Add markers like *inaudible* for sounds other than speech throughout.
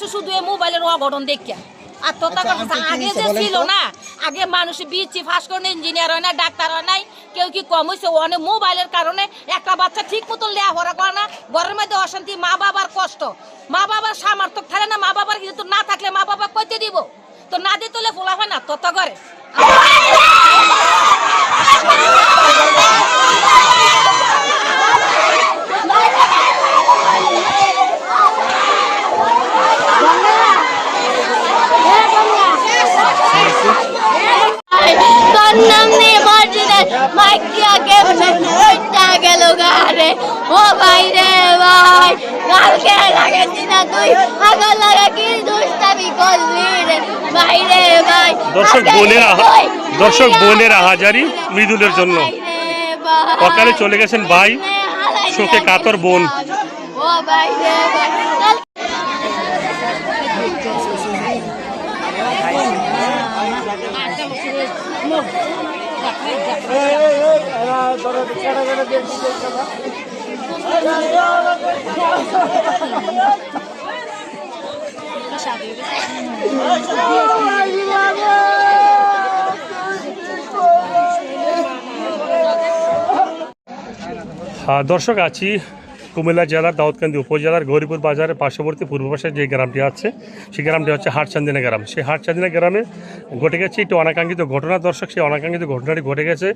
করছে শুধু এই মোবাইলের অঘটন দেখে। আত্মহত্যা আচ্ছা, করছে আগে যে ছিল না আগে মানুষ বিচি ফাঁস করে ইঞ্জিনিয়ার হয় না ডাক্তার হয় নাই কেউ কি কম হয়েছে? অনেক মোবাইলের কারণে একটা বাচ্চা ঠিক মতো লেখাপড়া করে না ঘরের মধ্যে অশান্তি মা বাবার কষ্ট। মা বাবার সামর্থ্য থাকে না মা বাবার কিন্তু না থাকলে মা বাবা কইতে দিব? তো না দিয়ে তোলে ফোলা হয় না তত করে *laughs* তোর নাম নিয়ে মসজিদে মাইক দিয়া কেমনে ওইটা গেল গারে ও ভাই রে ভাই কালকে না তুই লাগা কি দুষ্টামি করলি রে ভাই রে ভাই দর্শক বোনেরা দর্শক বোনেরা হাজারি মৃদুলের জন্য। অকালে চলে গেছেন ভাই শোকে কাতর বোন ও ভাই রে ভাই কাল- হ্যাঁ, দর্শক, আছি কুমিল্লা জেলার দাউদকান্দি উপজেলার গৌরীপুর বাজারের পার্শ্ববর্তী পূর্ব পাশে যে গ্রামটি আছে, সেই গ্রামটি হচ্ছে হাটচান্দিনা গ্রাম। সেই হাটচান্দিনা গ্রামে ঘটে গেছে একটি অনাকাঙ্ক্ষিত ঘটনা। দর্শক, সেই অনাকাঙ্ক্ষিত ঘটনাটি ঘটে গেছে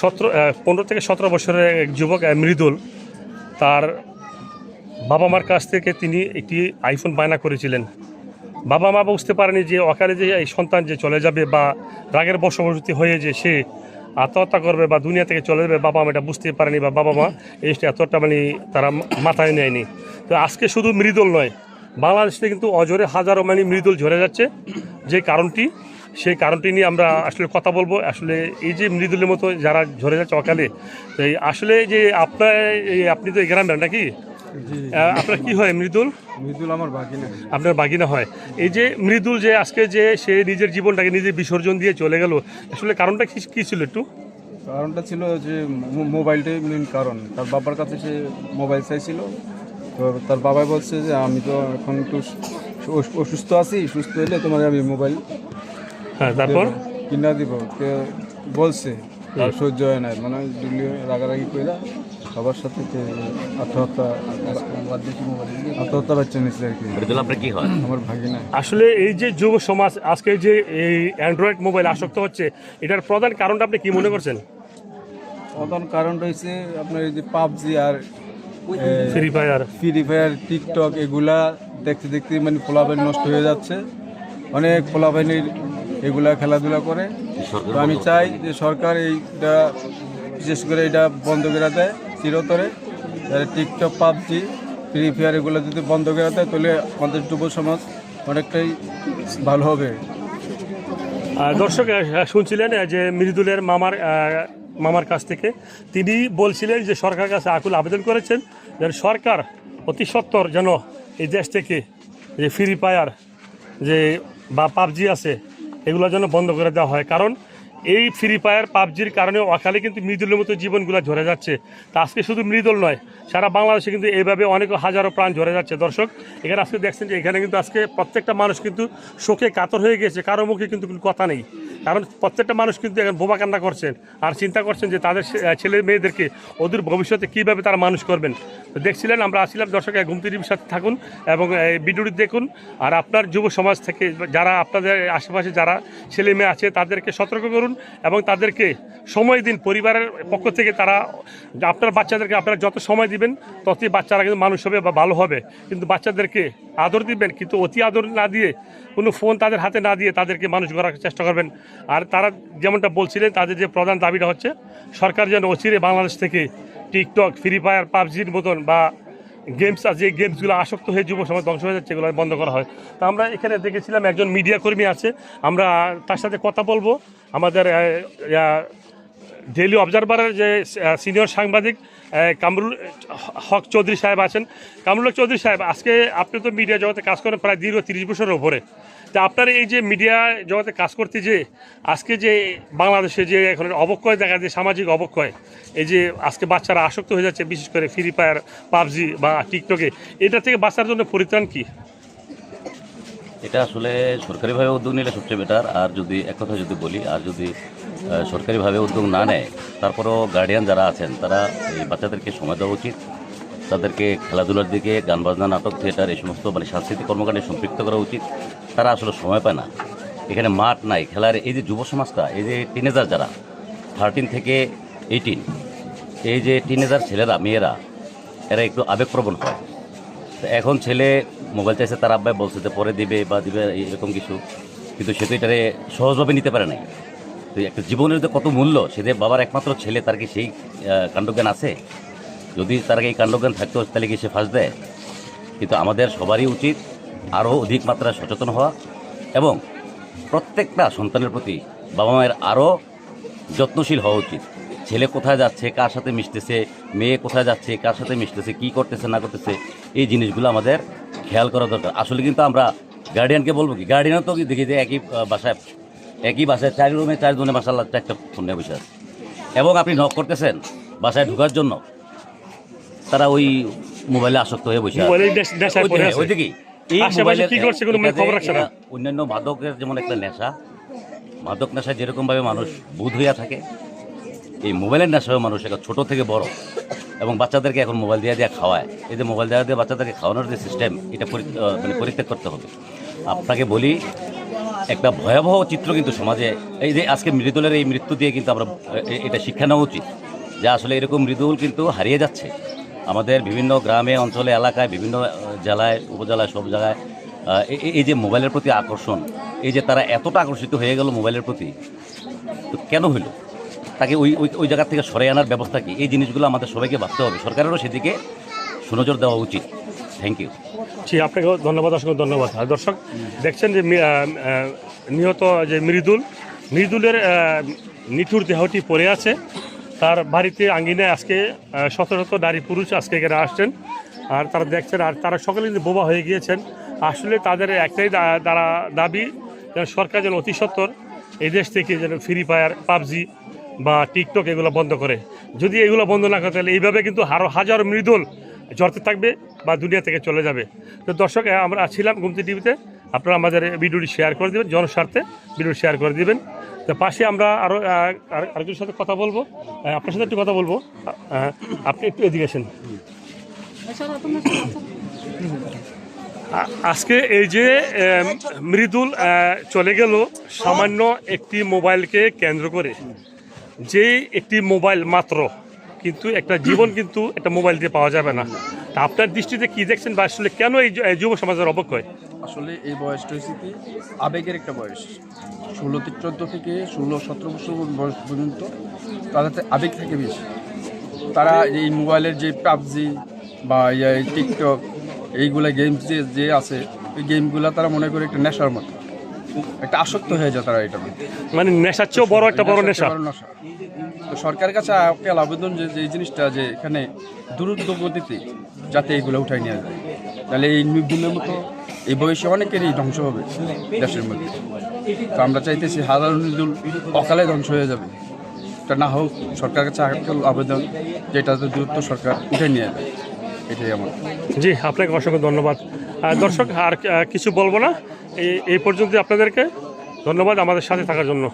সতেরো পনেরো থেকে সতেরো বছরের এক যুবক মৃদুল। তার বাবা মার কাছ থেকে তিনি একটি আইফোন বায়না করেছিলেন। বাবা মা বুঝতে পারেনি যে অকালে যে এই সন্তান যে চলে যাবে বা রাগের বশবর্তী হয়ে যে সে আত্মহত্যা করবে বা দুনিয়া থেকে চলে যাবে, বাবা মা এটা বুঝতে পারেনি বা বাবা মা এই জিনিসটা এতটা মানে তারা মাথায় নেয়নি। তো আজকে শুধু মৃদুল নয়, বাংলাদেশে কিন্তু অজরে হাজারো মানে মৃদুল ঝরে যাচ্ছে। যে কারণটি সেই কারণটি নিয়ে আমরা আসলে কথা বলব। আসলে এই যে মৃদুলের মতো যারা ঝরে যাচ্ছে অকালে তো এই আসলে যে আপনার এই আপনি তো গ্রামের নাকি? আপনার কি হয় মৃদুল? মৃদুল আমার বাগিনা। আপনার বাগিনা হয়। এই যে মৃদুল যে আজকে যে সে নিজের জীবনটাকে নিজে বিসর্জন দিয়ে চলে গেল আসলে কারণটা কি কি ছিল একটু? কারণটা ছিল যে মোবাইলটাই মেন কারণ। তার বাবার কাছে সে মোবাইল চাইছিল। তো তার বাবাই বলছে যে আমি তো এখন একটু অসুস্থ আছি সুস্থ হলে তোমার আমি মোবাইল হ্যাঁ তারপর? কিনা দিব কে বলছে তার সহ্য হয় না মানে দিল্লি রাগারাগি কইরা সবার সাথে আত্মহত্যা আত্মহত্যা বাচ্চা নিচ্ছে আর কি। আপনার কি হয়? আমার ভাগি না আসলে এই যে যুব সমাজ আজকে যে এই অ্যান্ড্রয়েড মোবাইল আসক্ত হচ্ছে এটার প্রধান কারণটা আপনি কি মনে করছেন? প্রধান কারণ রয়েছে আপনার এই যে পাবজি আর Free Fire Free Fire TikTok এগুলা দেখতে দেখতে মানে পোলাবাইন নষ্ট হয়ে যাচ্ছে। অনেক পোলাবাইনের এগুলা খেলাধুলা করে। তো আমি চাই যে সরকার এইটা, বিশেষ করে এটা বন্ধ করে দেয় চিরতরে। টিকটক, পাবজি, ফ্রি ফায়ার এগুলো যদি বন্ধ করে দেয়, তাহলে আমাদের যুব সমাজ অনেকটাই ভালো হবে। দর্শক শুনছিলেন যে মৃদুলের মামার মামার কাছ থেকে। তিনি বলছিলেন যে সরকার কাছে আকুল আবেদন করেছেন যেন সরকার অতি সত্বর যেন এই দেশ থেকে যে ফ্রি ফায়ার, যে বা পাবজি আছে এগুলো যেন বন্ধ করে দেওয়া হয়। কারণ এই ফ্রি ফায়ার পাবজির কারণে অকালে কিন্তু মৃদুলের মতো জীবনগুলো ঝরে যাচ্ছে। তা আজকে শুধু মৃদুল নয়, সারা বাংলাদেশে কিন্তু এইভাবে অনেক হাজারো প্রাণ ঝরে যাচ্ছে। দর্শক, এখানে আজকে দেখছেন যে এখানে কিন্তু আজকে প্রত্যেকটা মানুষ কিন্তু শোকে কাতর হয়ে গেছে, কারও মুখে কিন্তু কোনো কথা নেই। কারণ প্রত্যেকটা মানুষ কিন্তু এখন বোবা কান্না করছেন আর চিন্তা করছেন যে তাদের ছেলে মেয়েদেরকে ওদের ভবিষ্যতে কীভাবে তারা মানুষ করবেন। তো দেখছিলেন, আমরা আসছিলাম দর্শক ঘুম টিভির সাথে থাকুন এবং ভিডিওটি দেখুন আর আপনার যুব সমাজ থেকে যারা আপনাদের আশেপাশে যারা ছেলে মেয়ে আছে তাদেরকে সতর্ক করুন। এবং তাদেরকে সময় দিন পরিবারের পক্ষ থেকে তারা, আপনার বাচ্চাদেরকে আপনারা যত সময় দিবেন, ততই বাচ্চারা কিন্তু মানুষ হবে বা ভালো হবে। কিন্তু বাচ্চাদেরকে আদর দিবেন, কিন্তু অতি আদর না দিয়ে, কোনো ফোন তাদের হাতে না দিয়ে তাদেরকে মানুষ করার চেষ্টা করবেন। আর তারা যেমনটা বলছিলেন, তাদের যে প্রধান দাবিটা হচ্ছে, সরকার যেন অচিরে বাংলাদেশ থেকে টিকটক, ফ্রি ফায়ার, পাবজির মতন বা গেমস আছে, যে গেমসগুলো আসক্ত হয়ে যুব সমাজ ধ্বংস হয়ে যাচ্ছে, এগুলো বন্ধ করা হয়। তো আমরা এখানে দেখেছিলাম একজন মিডিয়া কর্মী আছে, আমরা তার সাথে কথা বলব। আমাদের ডেলি অবজারভারের যে সিনিয়র সাংবাদিক কামরুল, হক চৌধুরী সাহেব আছেন। কামরুল হক চৌধুরী সাহেব, আজকে আপনি তো মিডিয়া জগতে কাজ করেন প্রায় দীর্ঘ তিরিশ বছরের ওপরে তা আপনার এই যে মিডিয়া জগতে কাজ করতে যে, আজকে যে বাংলাদেশে যে এখন অবক্ষয় দেখা যায়, সামাজিক অবক্ষয়, এই যে আজকে বাচ্চারা আসক্ত হয়ে যাচ্ছে, বিশেষ করে ফ্রি ফায়ার পাবজি বা টিকটকে, এটা থেকে বাঁচার জন্য পরিত্রাণ কি? এটা আসলে সরকারিভাবে উদ্যোগ নিলে সবচেয়ে বেটার আর যদি, এক কথা যদি বলি, আর যদি সরকারিভাবে উদ্যোগ না নেয়, তারপরেও গার্ডিয়ান যারা আছেন, তারা এই বাচ্চাদেরকে সময় দেওয়া উচিত। তাদেরকে খেলাধুলার দিকে গান বাজনা নাটক থিয়েটার এই সমস্ত মানে সাংস্কৃতিক কর্মকাণ্ডে সম্পৃক্ত করা উচিত। তারা আসলে সময় পায় না। এখানে মাঠ নাই। খেলার এই যে যুব সমাজটা, এই যে টিনেজার যারা থার্টিন থেকে এইটিন এই যে টিনেজার ছেলেরা, মেয়েরা, এরা একটু আবেগপ্রবণ হয়। এখন ছেলে মোবাইল চাইছে তার আব্বাই বলছে যে পরে দিবে বা দিবে এরকম কিছু। কিন্তু সে তো এটারে সহজভাবে নিতে পারে নাই। তো একটা জীবনের যে কত মূল্য, সে যে বাবার একমাত্র ছেলে, তার কি সেই কাণ্ডজ্ঞান আছে? যদি তার এই কাণ্ডজ্ঞান থাকতো, তাহলে কি সে ফাঁস দেয়? কিন্তু আমাদের সবারই উচিত আরও অধিক মাত্রায় সচেতন হওয়া এবং প্রত্যেকটা সন্তানের প্রতি বাবা মায়ের আরও যত্নশীল হওয়া উচিত। ছেলে কোথায় যাচ্ছে কার সাথে মিশতেছে মেয়ে কোথায় যাচ্ছে কার সাথে মিশতেছে কি করতেছে না করতেছে এই জিনিসগুলো আমাদের খেয়াল করা দরকার। আসলে কিন্তু আমরা গার্ডিয়ানকে বলব কি গার্ডিয়ানও তো দেখি যে একই বাসায় একই বাসায় চার রুমে চারজনে বাসার চারটা ফোন নিয়ে বসে আছে। এবং আপনি নক করতেছেন বাসায় ঢোকার জন্য তারা ওই মোবাইলে আসক্ত হয়ে বসে নেশায় ওই কি অন্যান্য মাদকের যেমন একটা নেশা মাদক নেশা যেরকমভাবে মানুষ বুধ হইয়া থাকে এই মোবাইলের নেশাও মানুষ একটা ছোটো থেকে বড় এবং বাচ্চাদেরকে এখন মোবাইল দিয়ে দিয়ে খাওয়ায়। এই যে মোবাইল দেওয়া দিয়ে বাচ্চাদেরকে খাওয়ানোর যে সিস্টেম এটা মানে পরিত্যাগ করতে হবে। আপনাকে বলি, একটা ভয়াবহ চিত্র কিন্তু সমাজে, এই যে আজকে মৃদুলের এই মৃত্যু দিয়ে কিন্তু আমরা এটা শিক্ষা নেওয়া উচিত যে আসলে এরকম মৃদুল কিন্তু হারিয়ে যাচ্ছে। আমাদের বিভিন্ন গ্রামে, অঞ্চলে, এলাকায়, বিভিন্ন জেলায়, উপজেলায়, সব জায়গায় এই যে মোবাইলের প্রতি আকর্ষণ, এই যে তারা এতটা আকর্ষিত হয়ে গেল মোবাইলের প্রতি, তো কেন হইল তাকে ওই ওই ওই জায়গা থেকে সরে আনার ব্যবস্থা কি? এই জিনিসগুলো আমাদের সবাইকে ভাবতে হবে। সরকারেরও সেদিকে সুনজর দেওয়া উচিত। থ্যাংক ইউ জি আপনাকে ধন্যবাদ, অসংখ্য ধন্যবাদ। আর দর্শক, দেখছেন যে নিহত যে মৃদুল, মৃদুলের নিঠুর দেহটি পড়ে আছে। তার বাড়িতে আঙ্গিনায় আজকে শত শত নারী পুরুষ আজকে এখানে আসছেন। আর তারা দেখছেন, আর তারা সকলে কিন্তু বোবা হয়ে গিয়েছেন। আসলে তাদের একটাই দ্বারা দাবি, যেন সরকার যেন অতি সত্বর, এই দেশ থেকে যেন ফ্রি ফায়ার পাবজি বা টিকটক এগুলো বন্ধ করে। যদি এগুলো বন্ধ না করে, তাহলে এইভাবে কিন্তু হারো হাজারো মৃদুল জড়তে থাকবে বা দুনিয়া থেকে চলে যাবে। তো দর্শক আমরা ছিলাম গুমতি টিভিতে। আপনারা আমাদের ভিডিওটি শেয়ার করে দেবেন, জনস্বার্থে ভিডিও শেয়ার করে দিবেন। তো পাশে আমরা আরও আরেকজনের সাথে কথা বলব। আপনার সাথে একটু কথা বলব। আপনি একটু এদিকে আসেন। আজকে এই যে মৃদুল চলে গেল, সামান্য একটি মোবাইলকে কেন্দ্র করে। যে একটি মোবাইল মাত্র, কিন্তু একটা জীবন কিন্তু একটা মোবাইল দিয়ে পাওয়া যাবে না। তা আপনার দৃষ্টিতে কি দেখছেন বা আসলে কেন এই যুব সমাজের অবক্ষয়? আসলে এই বয়সটা হয়েছে কি, আবেগের একটা বয়স। ষোলো চোদ্দ থেকে ষোলো, সতেরো বছর বয়স পর্যন্ত তাদের আবেগ থাকে বেশি। তারা এই মোবাইলের যে পাবজি বা এই টিকটক, এইগুলা গেমস যে আছে ওই গেমগুলো তারা মনে করে একটা নেশার মতো। একটা আসক্ত হয়ে যায় তারা এটা মানে নেশার চেয়েও বড় একটা বড় নেশা। তো সরকারের কাছে আপিল আবেদন যে এই জিনিসটা যে এখানে দ্রুত গতিতে যাতে এইগুলো উঠাই নেওয়া যায়। তাহলে এই নির্দিনের মতো এই বয়সে অনেকেরই ধ্বংস হবে দেশের মধ্যে। তো আমরা চাইতেছি হাজার নিদুল অকালে ধ্বংস হয়ে যাবে। এটা না হোক সরকারের কাছে আপিল আবেদন যে যেটা দ্রুত সরকার উঠে নিয়ে যাবে। এটাই আমার। জি আপনাকে অসংখ্য ধন্যবাদ। দর্শক আর কিছু বলব না? এই পর্যন্ত আপনাদেরকে ধন্যবাদ আমাদের সাথে থাকার জন্য।